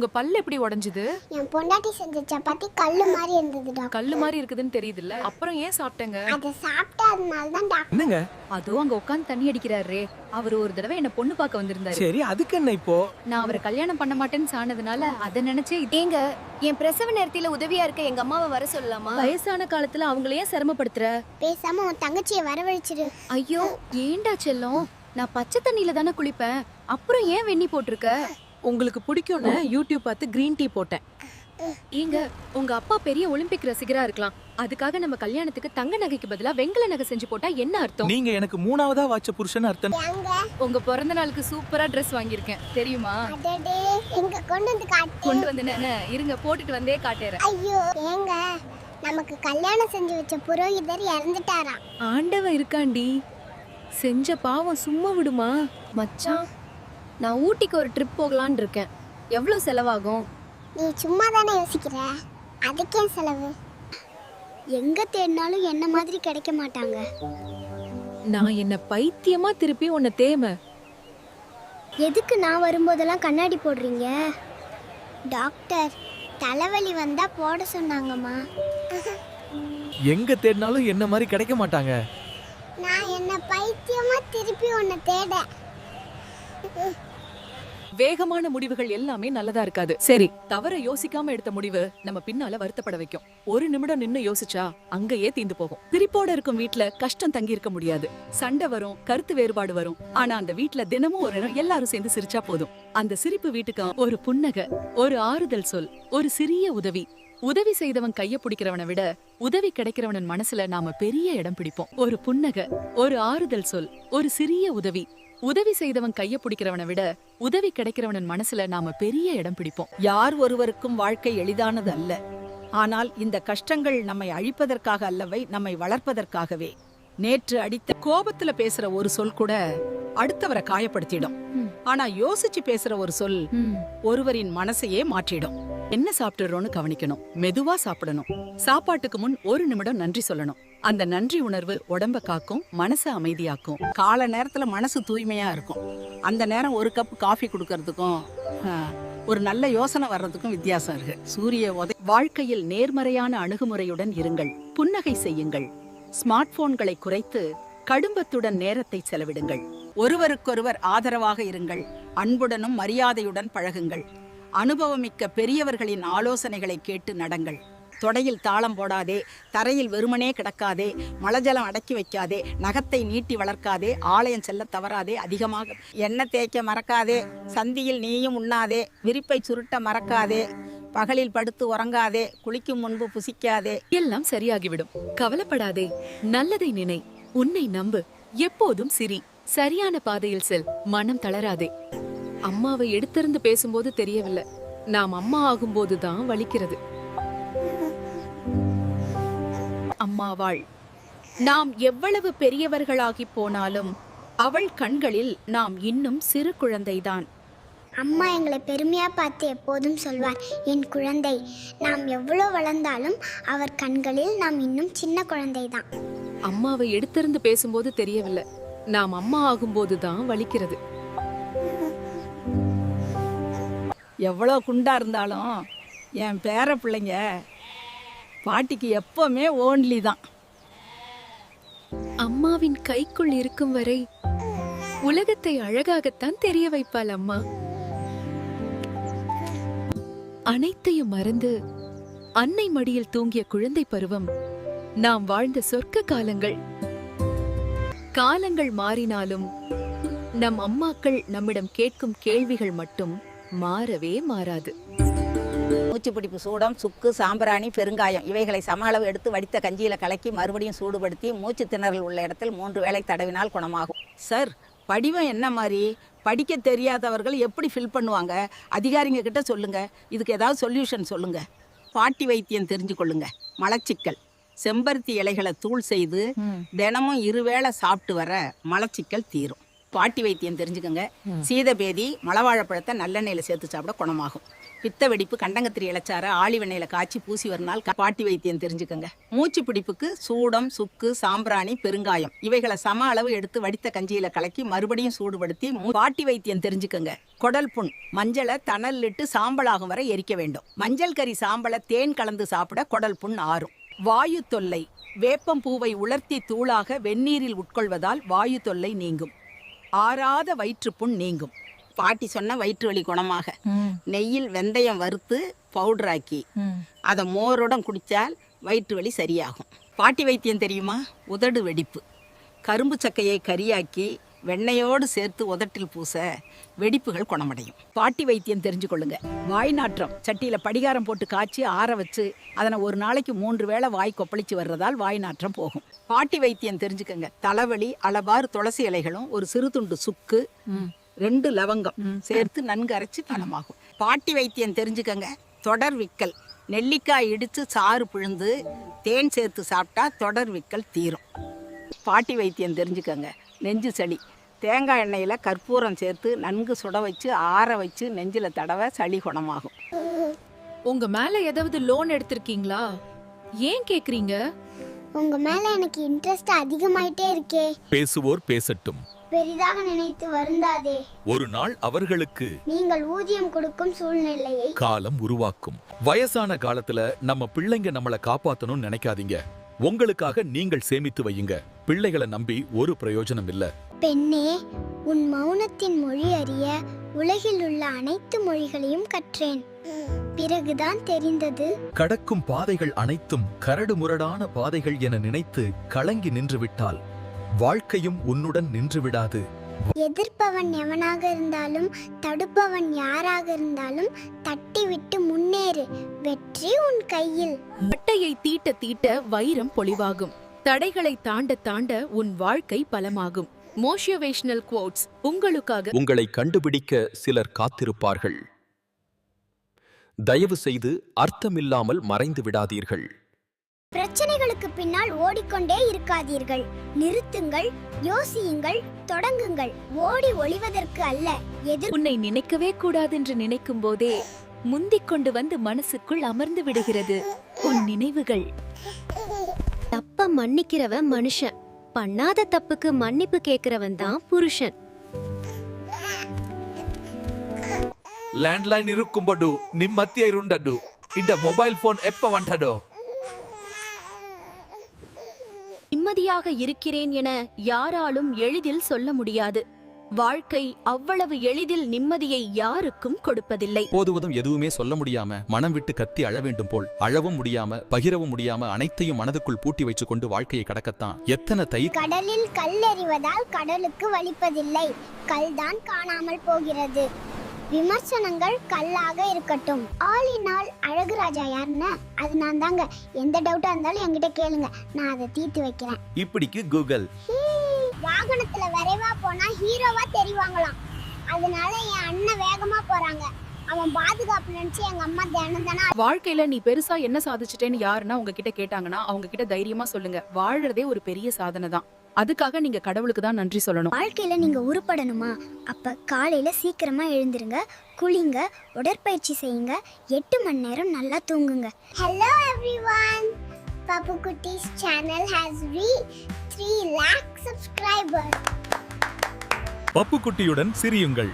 உங்க பல்லு எப்படி உடைஞ்சது? என் பொண்டாட்டி செஞ்ச சப்பாத்தி கல்லு மாதிரி இருந்தது டாக்டர் கல்லு மாதிரி இருக்குதுன்னு தெரியுதுல்ல. அப்புறம் ஏன் சாப்பிட்டேங்க? அதை சாப்பிட்டதுனால தான் டாக்டர் என்னங்க? அதுவும் அங்க உட்காந்து தண்ணி அடிக்கிறாரு. அவர் ஒரு தடவை என்ன பொண்ணு பார்க்க வந்திருந்தாரு. சரி அதுக்கு என்ன இப்போ? நான் அவரை கல்யாணம் பண்ண மாட்டேன்னு சானதுனால அதை நினைச்சே ஏங்க என் பிரசவ நேரத்தில உதவியா இருக்க எங்க அம்மாவை வர சொல்லலாமா? வயசான காலத்துல அவங்கள ஏன் சிரமப்படுத்துற? பேசாம உன் தங்கச்சியை வரவழைச்சிரு. ஐயோ ஏன்டா செல்லம்? நான் பச்சை தண்ணியில தானே குளிப்பேன். அப்புறம் ஏன் வெண்ணி போட்டிருக்க? உங்களுக்கு பிடிக்கும்னு யூடியூப் பார்த்து கிரீன் டீ போட்டேன். ஏங்க உங்க அப்பா பெரிய ஒலிம்பிக் ரசிகரா இருக்கலாம். அதுக்காக நம்ம கல்யாணத்துக்கு தங்க நகைக்கு பதிலா வெங்கல நகை செஞ்சு போட்டா என்ன அர்த்தம்? நீங்க எனக்கு மூணாவதா வாச்ச புருஷன் அர்த்தம். உங்க பிறந்த நாளுக்கு சூப்பரா Dress வாங்கியிருக்கேன். தெரியுமா? அடடே எங்க கொண்டு வந்து காட்டு. கொண்டு வந்து இருங்க போட்டுட்டு வந்தே காட்டேறேன். ஐயோ ஏங்க. நமக்கு கல்யாணம் செஞ்சு வச்ச புரோகிதர் இறந்துட்டாராம். ஆண்டவன் இருக்காண்டி. செஞ்ச பாவம் சும்மா விடுமா? மச்சான் நான் ஊட்டிக்கு ஒரு ட்ரிப் போகலான்னு இருக்கேன். எவ்வளவு செலவாகும்? நீ சும்மா தானே யோசிக்கிற? அதுக்கே செலவு. எங்க தேடினாலும் என்ன மாதிரி கிடைக்க மாட்டாங்க. நான் என்ன பைத்தியமா திருப்பி உன்னை தேம. எதுக்கு நான் வரும்போதெல்லாம் கண்ணாடி போடுறீங்க? டாக்டர் தலைவலி வந்தா போட சொன்னாங்கம்மா. எங்க தேடினாலும் என்ன மாதிரி கிடைக்க மாட்டாங்க? நான் என்ன பைத்தியமா திருப்பி உன்னை தேட. வேகமான முடிவுகள் எல்லாமே நல்லதா இருக்காது. சரி. தவற யோசிக்காம எடுத்த முடிவு நம்ம பின்னால வருத்தப்பட வைக்கும். ஒரு நிமிடம் நின்னு யோசிச்சா அங்கேயே தீந்து போகும். சிரிப்போட இருக்கும் வீட்ல கஷ்டம் தங்கி இருக்க முடியாது. சண்டை வரும் கருத்து வேறுபாடு வரும். ஆனா அந்த வீட்ல தினமும் ஒரு எல்லாரும் சேர்ந்து சிரிச்சா போதும். அந்த சிரிப்பு வீட்டுக்கு ஒரு புன்னகை ஒரு ஆறுதல் சொல் ஒரு சிறிய உதவி. உதவி செய்தவன் கைய பிடிக்கிறவனை விட உதவி கிடைக்கிறவனின் மனசுல நாம பெரிய இடம் பிடிப்போம். ஒரு புன்னகை ஒரு ஆறுதல் சொல் ஒரு சிறிய உதவி. உதவி செய்தவன் கைய பிடிக்கிறவனை விட உதவி கிடைக்கிறவனின் மனசுல நாம பெரிய இடம் பிடிப்போம். யார் ஒருவருக்கும் வாழ்க்கை எளிதானது அல்ல. ஆனால் இந்த கஷ்டங்கள் நம்மை அழிப்பதற்காக அல்லவை நம்மை வளர்ப்பதற்காகவே. நேற்று அடித்த கோபத்துல பேசுற ஒரு சொல் கூட அடுத்தவரை காயப்படுத்திடும். ஆனா யோசிச்சு பேசுற ஒரு சொல் ஒருவரின் மனசையே மாற்றிடும். என்ன சாப்பிட்டுறோம்னு கவனிக்கணும். மெதுவா சாப்பிடணும். சாப்பாட்டுக்கு முன் ஒரு நிமிடம் நன்றி சொல்லணும். அந்த நன்றி உணர்வு உடம்ப காக்கும் மனச அமைதியாக்கும். கால நேரத்துல மனசு தூய்மையா இருக்கும். அந்த நேரம் ஒரு கப் காஃபி கொடுக்கறதுக்கும் ஒரு நல்ல யோசனை வர்றதுக்கும் வித்தியாசம் இருக்கு. சூரிய உதய வாழ்க்கையில் நேர்மறையான அணுகுமுறையுடன் இருங்கள். புன்னகை செய்யுங்கள். ஸ்மார்ட் போன்களை குறைத்து கடும்பத்துடன் நேரத்தை செலவிடுங்கள். ஒருவருக்கொருவர் ஆதரவாக இருங்கள். அன்புடனும் மரியாதையுடன் பழகுங்கள். அனுபவமிக்க பெரியவர்களின் ஆலோசனைகளை கேட்டு நடங்கள். தொடையில் தாளம் போடாதே தரையில் வெறுமனே கிடக்காதே மலஜலம் அடக்கி வைக்காதே நகத்தை நீட்டி வளர்க்காதே ஆலயம் செல்ல தவறாதே அதிகமாக எண்ணெய் தேய்க்க மறக்காதே சந்தியில் நீயும் உண்ணாதே விரிப்பை சுருட்ட மறக்காதே பகலில் படுத்து உறங்காதே குளிக்கும் முன்பு புசிக்காதே. எல்லாம் சரியாகிவிடும். கவலைப்படாதே. நல்லதை நினை. உன்னை நம்பு. எப்போதும் சிரி. சரியான பாதையில் செல். மனம் தளராதே. அம்மாவை எடுத்திருந்து பேசும்போது தெரியவில்லை. நாம் அம்மா ஆகும்போது தான் வலிக்கிறது. அம்மாவாள். நாம் எவ்வளவு பெரியவர்களாகி போனாலும் அவள் கண்களில் நாம் இன்னும் சிறு குழந்தைதான். அம்மா எங்களை பெருமையா பார்த்து எப்போதும் சொல்வார் என் குழந்தை நாம் எவ்வளோ வளர்ந்தாலும் அவர் கண்களில் நாம் இன்னும் சின்ன குழந்தை தான் அம்மாவை எடுத்திருந்து பேசும்போது தெரியவில்லை. நாம் அம்மா ஆகும்போது தான் வலிக்கிறது. எவ்வளோ குண்டா இருந்தாலும் என் பேர பிள்ளைங்க பாட்டிக்கு எப்பவுமே ஓன்லி தான். அம்மாவின் கைக்குள் இருக்கும் வரை உலகத்தை அழகாகத்தான் தெரிய வைப்பாள் அம்மா. அனைத்தையும் மறந்து அன்னை மடியில் தூங்கிய குழந்தை பருவம் நாம் வாழ்ந்த சொர்க்க காலங்கள். காலங்கள் மாறினாலும் நம் அம்மாக்கள் நம்மிடம் கேட்கும் கேள்விகள் மட்டும் மாறவே மாறாது. மூச்சு பிடிப்பு சூடம் சுக்கு சாம்பிராணி பெருங்காயம் இவைகளை சம அளவு எடுத்து வடித்த கஞ்சியில கலக்கி மறுபடியும் சூடுபடுத்தி மூச்சு திணறல் உள்ள இடத்தில் மூன்று வேளை தடவினால் குணமாகும். சார் படிவம் என்ன மாதிரி? படிக்க தெரியாதவர்கள் எப்படி ஃபில் பண்ணுவாங்க? அதிகாரிங்க கிட்ட சொல்லுங்க. இதுக்கு ஏதாவது சொல்யூஷன் சொல்லுங்க. பாட்டி வைத்தியம் தெரிஞ்சு கொள்ளுங்க. மலச்சிக்கல். செம்பருத்தி இலைகளை தூள் செய்து தினமும் இருவேளை சாப்பிட்டு வர மலச்சிக்கல் தீரும். பாட்டி வைத்தியம் தெரிஞ்சுக்கோங்க. சீதபேதி மலவாழைப்பழத்தை நல்லெண்ணெயில் சேர்த்து சாப்பிட குணமாகும். பித்த வெடிப்பு கண்டங்கத்திரி இலச்சார ஆழிவண்ணையில் காய்ச்சி பூசி வரனால் பாட்டி வைத்தியம் தெரிஞ்சுக்கங்க. மூச்சு பிடிப்புக்கு சூடம் சுக்கு சாம்பிராணி பெருங்காயம். இவைகளை சம அளவு எடுத்து வடித்த கஞ்சியில கலக்கி மறுபடியும் சூடுபடுத்தி பாட்டி வைத்தியம் தெரிஞ்சுக்கங்க. குடல் புண் மஞ்சளை தணலிட்டு சாம்பலாகும் வரை எரிக்க வேண்டும். மஞ்சள் கறி சாம்பலை தேன் கலந்து சாப்பிட குடல் புண் ஆறும். வாயு தொல்லை வேப்பம் பூவை உலர்த்தி தூளாக வெந்நீரில் உட்கொள்வதால் வாயு தொல்லை நீங்கும். ஆறாத வயிற்றுப்புண் நீங்கும். பாட்டி சொன்ன வயிற்று வலி குணமாக நெய்யில் வெந்தயம் வறுத்து பவுடராக்கி அதை மோருடன் குடித்தால் வயிற்று வலி சரியாகும். பாட்டி வைத்தியம் தெரியுமா? உதடு வெடிப்பு. கரும்பு சக்கையை கரியாக்கி வெண்ணெயோடு சேர்த்து உதட்டில் பூச வெடிப்புகள் குணமடையும். பாட்டி வைத்தியம் தெரிஞ்சு கொள்ளுங்க வாய் நாற்றம். சட்டியில படிகாரம் போட்டு காய்ச்சி ஆற வச்சு அதனை ஒரு நாளைக்கு மூன்று வேளை வாய் கொப்பளிச்சு வர்றதால் வாய் நாற்றம் போகும். பாட்டி வைத்தியம் தெரிஞ்சுக்கங்க. தலைவலி அளவாறு துளசி இலைகளும் ஒரு சிறு துண்டு சுக்கு ரெண்டு லவங்கம் சேர்த்து நன்கு அரைச்சு பணமாகும் பாட்டி வைத்தியம் தெரிஞ்சுக்கங்க. தொடர் விக்கல். நெல்லிக்காய் இடித்து சாறு பிழிந்து தேன் சேர்த்து சாப்பிட்டா தொடர் விக்கல் தீரும். பாட்டி வைத்தியம் தெரிஞ்சுக்கங்க. நெஞ்சு சளி. தேங்காய் எண்ணெயில் கற்பூரம் சேர்த்து நன்கு சுட வச்சு ஆற வச்சு நெஞ்சில் தடவை சளி குணமாகும். உங்க மேல ஏதாவது லோன் எடுத்திருக்கீங்களா? ஏன் கேக்குறீங்க? உங்க மேல எனக்கு இன்ட்ரெஸ்ட் அதிகமாயிட்டே இருக்கே. பேசுவோர் பேசட்டும். பெரிதாக நினைத்து வருந்தாதே. ஒரு நாள் அவர்களுக்கு நீங்கள் ஊதியம் கொடுக்கும் சூழ்நிலையை காலம் உருவாக்கும். வயசான காலத்துல நம்ம பிள்ளைங்க நம்மள காப்பாத்தணும்னு நினைக்காதீங்க. உங்களுக்காக நீங்கள் சேமித்து வையுங்க. பிள்ளைகளை நம்பி ஒரு பிரயோஜனம் இல்ல. பெண்ணே உன் மௌனத்தின் மொழி அறிய உலகில் உள்ள அனைத்து மொழிகளையும் கற்றேன். பிறகுதான் தெரிந்தது. கடக்கும் பாதைகள் அனைத்தும் கரடு முரடான பாதைகள் என நினைத்து கலங்கி நின்று விட்டால் வாழ்க்கையும் உன்னுடன் நின்று விடாது எதிர்ப்பவன் எவனாக இருந்தாலும் தடுப்பவன் யாராக இருந்தாலும் தட்டிவிட்டு முன்னேறு. வெற்றி உன் கையில். பட்டையை தீட்ட தீட்ட வைரம் பொலிவாகும். தடைகளை தாண்ட தாண்ட உன் வாழ்க்கை பலமாகும். மோஷியவேஷனல் குவோட்ஸ் உங்களுக்காக உங்களை கண்டுபிடிக்க சிலர் காத்திருப்பார்கள். தயவு செய்து அர்த்தமில்லாமல் மறைந்து விடாதீர்கள். பிரச்சனைகளுக்கு பின்னால் ஓடிக்கொண்டே இருக்காதீர்கள் நிறுத்துங்கள் யோசியுங்கள் தொடங்குங்கள் ஓடி ஒளிவதற்கு அல்ல எதிர் உன்னை நினைக்கவே கூடாதென்று நினைக்கும் போதே முந்திக் கொண்டு வந்து மனசுக்குள் அமர்ந்து விடுகிறது உன் நினைவுகள் தப்ப மன்னிக்கிறவன் மனுஷன் பண்ணாத தப்புக்கு மன்னிப்பு கேக்குறவன் தான் புருஷன் ಲ್ಯಾಂಡ್ಲೈನ್ ಇರುಕ್ಕುಂಬಡು ನಿಮ್ ಮಧ್ಯ ಇರುಂಡಡು ಇಂದ ಮೊಬೈಲ್ ಫೋನ್ ಎಪ್ಪ ವಂಟಡೋ நிம்மதியாக இருக்கிறேன் என யாராலும் எளிதில் சொல்ல முடியாது. வாழ்க்கை அவ்வளவு எளிதில் நிம்மதியை யாருக்கும் கொடுப்பதில்லை. போதுவதும் எதுவுமே சொல்ல முடியாம மனம் விட்டு கத்தி அழ வேண்டும் போல் அழவும் முடியாம பகிரவும் முடியாம அனைத்தையும் மனதுக்குள் பூட்டி வச்சுக் கொண்டு வாழ்க்கையை கடக்கத்தான். எத்தனை தை கடலில் கல் எறிவதால் கடலுக்கு வலிப்பதில்லை. கல்தான் காணாமல் போகிறது. விமர்சனங்கள் கல்லாக இருக்கட்டும். ஆல் இன் ஆல் அழகு ராஜா யாருன்னு அது நான் தாங்க எந்த டவுட்டா இருந்தாலும் என்கிட்ட கேளுங்க. நான் அதை தீர்த்து வைக்கிறேன். இப்படிக்கு கூகுள். வாகனத்துல விரைவா போனா ஹீரோவா தெரிவாங்களாம். அதனால என் அண்ணன் வேகமா போறாங்க. அவன் பாதுகாப்பு நினைச்சு எங்க அம்மா தினம் தானே வாழ்க்கையில நீ பெருசா என்ன சாதிச்சிட்டேன்னு யாருன்னா உங்ககிட்ட கேட்டாங்கன்னா அவங்க கிட்ட தைரியமா சொல்லுங்க. வாழ்றதே ஒரு பெரிய சாதனை தான் அதுக்காக நீங்க கடவுளுக்கு தான் நன்றி சொல்லணும். வாழ்க்கையில நீங்க உருப்படணுமா? அப்ப காலையில சீக்கிரமா எழுந்திருங்க குளிங்க உடற்பயிற்சி செய்யுங்க எட்டு மணி நேரம் நல்லா தூங்குங்க. Hello everyone Pappu Kutties channel has reach three lakh subscriber பப்பு குட்டியுடன் சிரியுங்கள்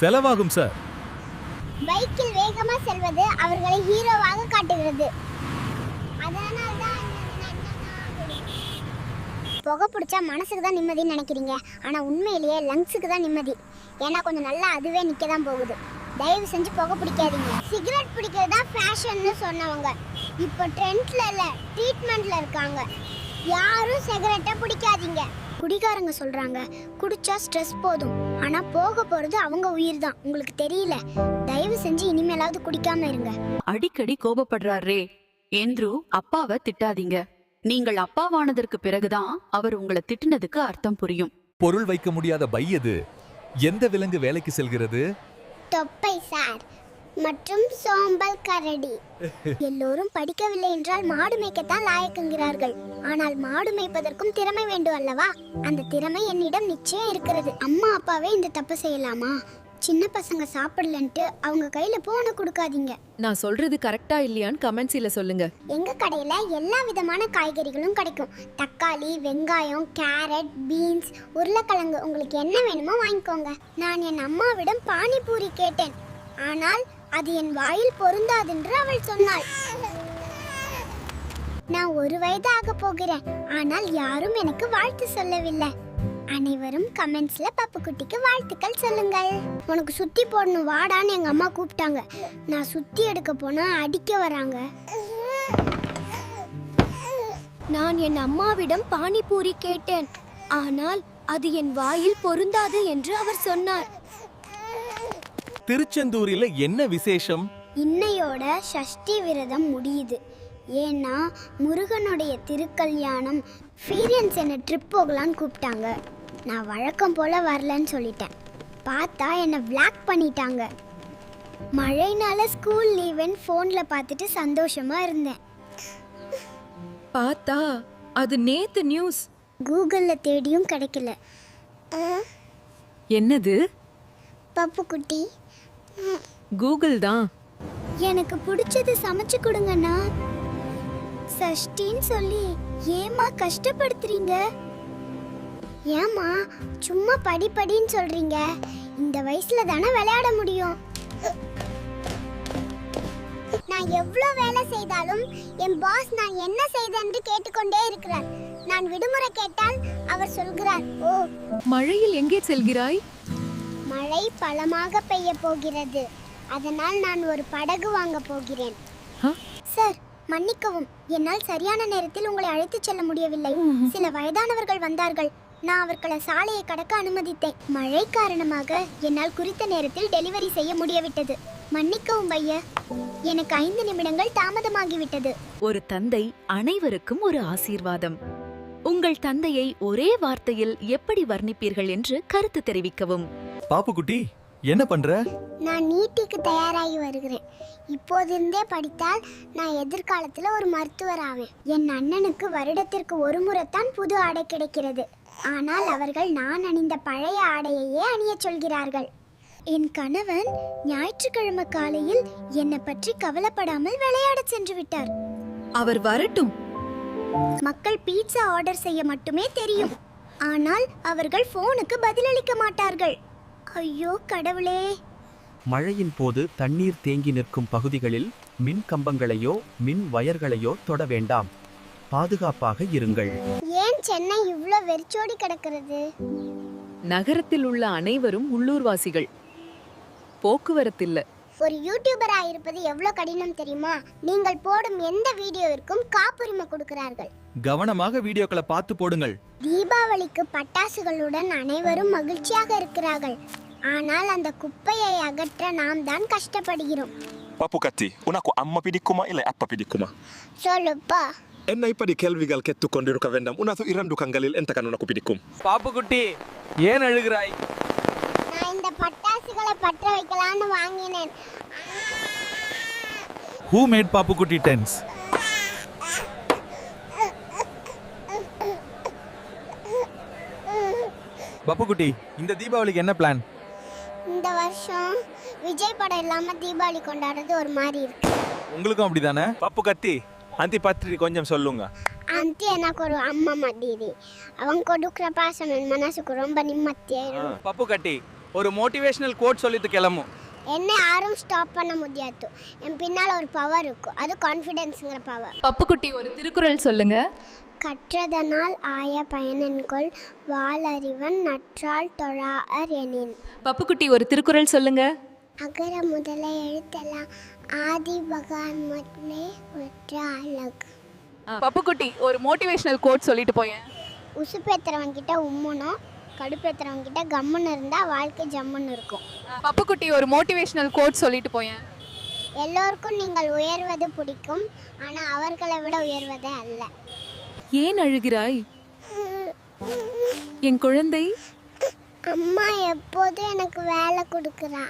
செலவாகும் சார் பைக்கில் வேகமா செல்வது அவர்களை ஹீரோவாக காட்டுகிறது. புகை பிடிச்சா மனசுக்கு தான் நிம்மதின்னு நினைக்கிறீங்க. ஆனால் உண்மையிலேயே லங்ஸுக்கு தான் நிம்மதி. ஏன்னா கொஞ்சம் நல்லா அதுவே நிற்க தான் போகுது. தயவு செஞ்சு புகை பிடிக்காதீங்க. சிகரெட் பிடிக்கிறது தான் ஃபேஷன்னு சொன்னவங்க. இப்போ ட்ரெண்ட்ல இல்லை ட்ரீட்மெண்ட்ல இருக்காங்க. யாரும் சிகரெட்டை பிடிக்காதீங்க. குடிகாரங்க சொல்கிறாங்க குடிச்சா ஸ்ட்ரெஸ் போதும். ஆனால் போக போகிறது அவங்க உயிர் தான். உங்களுக்கு தெரியல. தயவு செஞ்சு இனிமேலாவது குடிக்காம இருங்க. அடிக்கடி கோபப்படுறாரே. ஏந்திரு அப்பாவை திட்டாதீங்க. நீங்கள் அப்பாவானதற்கு பிறகுதான் அவர் உங்களை திட்டுனதுக்கு அர்த்தம் புரியும். பொருள் வைக்க முடியாத பை எது? எந்த விலங்கு வேலைக்கு செல்கிறது? தொப்பை சார். மற்றும் சோம்பல் கரடி. எல்லோரும் படிக்கவில்லை என்றால் மாடு மேய்க்கத்தான் லாயக்குங்கிறார்கள். ஆனால் மாடு மேய்ப்பதற்கும் திறமை வேண்டும் அல்லவா? அந்த திறமை என்னிடம் நிச்சயம் இருக்கிறது. அம்மா அப்பாவே இந்த தப்பு செய்யலாமா? சின்ன பசங்க சாப்பிடலன்ட்டு அவங்க கையில போன கொடுக்காதீங்க. நான் சொல்றது கரெக்டா இல்லையான்னு கமெண்ட்ஸில சொல்லுங்க. எங்க கடையில எல்லா விதமான காய்கறிகளும் கிடைக்கும். தக்காளி வெங்காயம் கேரட் பீன்ஸ் உருளைக்கிழங்கு. உங்களுக்கு என்ன வேணுமோ வாங்கிக்கோங்க. நான் என் அம்மாவிடம் பானிபூரி கேட்டேன். ஆனால் அது என் வாயில் பொருந்தாதென்று அவள் சொன்னாள். நான் ஒரு வயது ஆக போகிறேன். ஆனால் யாரும் எனக்கு வாழ்த்து சொல்லவில்லை. அனைவரும் கமெண்ட்ஸ்ல பப்பு குட்டிக்கு வாழ்த்துக்கள் சொல்லுங்கள். உனக்கு சுத்தி போடணும் வாடான்னு எங்க அம்மா கூப்பிட்டாங்க. நான் சுத்தி எடுக்க போனா அடிக்க வராங்க. நான் என் அம்மாவிடம் பானிபூரி கேட்டேன். ஆனால் அது என் வாயில் பொருந்தாது என்று அவர் சொன்னார். திருச்செந்தூரில என்ன விசேஷம்? இன்னையோட சஷ்டி விரதம் முடியுது. ஏன்னா முருகனுடைய திருக்கல்யாணம் ஃபீரியன்ஸ் என்னை ட்ரிப் போகலான்னு கூப்பிட்டாங்க. நான் வழக்கம் போல் வரலன்னு சொல்லிட்டேன். பார்த்தா என்னை பிளாக் பண்ணிட்டாங்க. மழைனால ஸ்கூல் லீவுன்னு ஃபோனில் பார்த்துட்டு சந்தோஷமாக இருந்தேன். பார்த்தா அது நேத்து நியூஸ் கூகுளில் தேடியும் கிடைக்கல. என்னது? பப்பு குட்டி. கூகுள் தான். எனக்கு பிடிச்சது சமைச்சு கொடுங்கண்ணா. சஷ்டின்னு சொல்லி ஏமா கஷ்டப்படுத்துறீங்க? ஏமா சும்மா படி படின்னு சொல்றீங்க. இந்த வயசுல தானே விளையாட முடியும். நான் எவ்வளோ வேலை செய்தாலும் என் பாஸ் நான் என்ன செய்தேன்னு கேட்டுக்கொண்டே இருக்கிறார். நான் விடுமுறை கேட்டால் அவர் சொல்கிறார் ஓ மழையில் எங்கே செல்கிறாய்? மழை பலமாக பெய்ய போகிறது. அதனால் நான் ஒரு படகு வாங்க போகிறேன்? சார் மன்னிக்கவும் என்னால் சரியான நேரத்தில் உங்களை அழைத்துச் செல்ல முடியவில்லை. சில வயதானவர்கள் வந்தார்கள். நான் அவர்களை சாலையை கடக்க அனுமதித்தேன். மழை காரணமாக என்னால் குறித்த நேரத்தில் டெலிவரி செய்ய முடியவிட்டது. மன்னிக்கவும் பைய எனக்கு ஐந்து நிமிடங்கள் தாமதமாகிவிட்டது. ஒரு தந்தை அனைவருக்கும் ஒரு ஆசீர்வாதம். உங்கள் தந்தையை ஒரே வார்த்தையில் எப்படி வர்ணிப்பீர்கள் என்று கருத்து தெரிவிக்கவும். பாப்பு குட்டி என்ன பண்ற? நான் நீட்டிக்கு தயாராகி வருகிறேன். இப்போதிருந்தே படித்தால் நான் எதிர்காலத்தில் ஒரு மருத்துவர் ஆவேன். என் அண்ணனுக்கு வருடத்திற்கு ஒரு முறைத்தான் புது ஆடை கிடைக்கிறது. ஆனால் அவர்கள் நான் அணிந்த பழைய ஆடையையே அணியச் சொல்கிறார்கள். என் கணவன் ஞாயிற்றுக்கிழமை காலையில் என்னை பற்றி கவலைப்படாமல் விளையாடச் சென்று விட்டார். அவர் வரட்டும். மக்கள் பீட்சா ஆர்டர் செய்ய மட்டுமே தெரியும். ஆனால் அவர்கள் போனுக்கு பதிலளிக்க மாட்டார்கள். ஐயோ கடவுளே. மழையின் போது தண்ணீர் தேங்கி நிற்கும் பகுதிகளில் மின் கம்பங்களையோ மின் வயர்களையோ தொட வேண்டாம். பாதுகாப்பாக இருங்கள். ஏன் சென்னை இவ்ளோ வெறிச்சோடி கிடக்கிறது? நகரத்தில் உள்ள அனைவரும் உள்ளூர்வாசிகள். போக்குவரத்தில்ல. ஒரு யூடியூபரா இருப்பது எவ்வளவு கடினம் தெரியுமா? நீங்கள் போடும் எந்த வீடியோவிற்கும் காப்புரிமை கொடுக்கிறார்கள். கவனமாக வீடியோக்களை பார்த்து போடுங்கள். தீபாவளிக்கு பட்டாசுகளுடன் அனைவரும் மகிழ்ச்சியாக இருக்கிறார்கள். ஆனால் அந்த குப்பையை அகற்ற நாம் தான் கஷ்டப்படுகிறோம். Papu Kati, unako amma pidikuma ile appa pidikuma. சொல்லுப்பா. என்னைப்படி கேள்விகள் கெற்றுக் கொண்டிருக்க வேண்டும் உனது இரண்டு கங்களில் எந்த கண் பிடிக்கும் பாப்பு குட்டி ஏன் அழுகிறாய் நான் இந்த பட்டாசுகளை பற்ற வைக்கலாம்னு வாங்கினேன் who made Pappukutti tense Pappukutti இந்த தீபாவளிக்கு என்ன பிளான் இந்த வருஷம் விஜய் படம் இல்லாம தீபாவளி கொண்டாடுறது ஒரு மாதிரி இருக்கு. உங்களுக்கும் அப்படிதானே? பப்பு கத்தி అంతి పత్రి కొంచెం సొల్లుంగ అంతే నాకు ஒரு அம்மா மாதிரி அவன் கொடுக்குற பாசம் என் மனசுக்கு ரொம்ப நிம்மதியாயிரும் பப்பு கட்டி ஒரு மோட்டிவேஷனல் கோட் சொல்லிட்டு கிளம்பும் என்ன யாரும் ஸ்டாப் பண்ண முடியாது என் பின்னால் ஒரு பவர் இருக்கும் அது கான்ஃபிடென்ஸுங்கிற பவர் பப்புக்குட்டி ஒரு திருக்குறள் சொல்லுங்க கற்றதனால் ஆய பயனன்கொள் வாளறிவன் நற்றால் தொழார் எனின் பப்புக்குட்டி ஒரு திருக்குறள் சொல்லுங்க அகர முதல எழுத்தெல்லாம் ஆதி பகவான் மட்டுமே ஒற்ற அழகு பப்புக்குட்டி ஒரு மோட்டிவேஷனல் கோட் சொல்லிட்டு போயேன் உசுப்பேத்துறவன் கிட்ட உம்முனும் கடுப்பேத்துறவன் கிட்ட கம்முன்னு இருந்தா வாழ்க்கை ஜம்முன்னு இருக்கும். பப்புக்குட்டி ஒரு மோட்டிவேஷனல் கோட் சொல்லிட்டு போயேன் எல்லோருக்கும் நீங்கள் உயர்வது பிடிக்கும் ஆனா அவர்களை விட உயர்வதே அல்ல. ஏன் அழுகிறாய்? என் குழந்தை? அம்மா எப்போதும் எனக்கு வேலை கொடுக்குறா.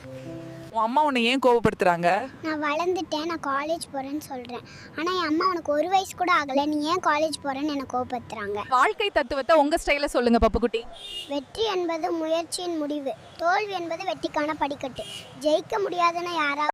உன் அம்மா உன்னை ஏன் கோவப்படுத்துறாங்க? நான் வளர்ந்துட்டேன் நான் காலேஜ் போகிறேன்னு சொல்கிறேன் ஆனால் என் அம்மா உனக்கு ஒரு வயசு கூட ஆகலை நீ ஏன் காலேஜ் போகிறேன்னு என்னை கோவப்படுத்துறாங்க. வாழ்க்கை தத்துவத்தை உங்க ஸ்டைல சொல்லுங்க பப்புக்குட்டி. வெற்றி என்பது முயற்சியின் முடிவு தோல்வி என்பது வெற்றிக்கான படிக்கட்டு. ஜெயிக்க முடியாதுன்னு யாராவது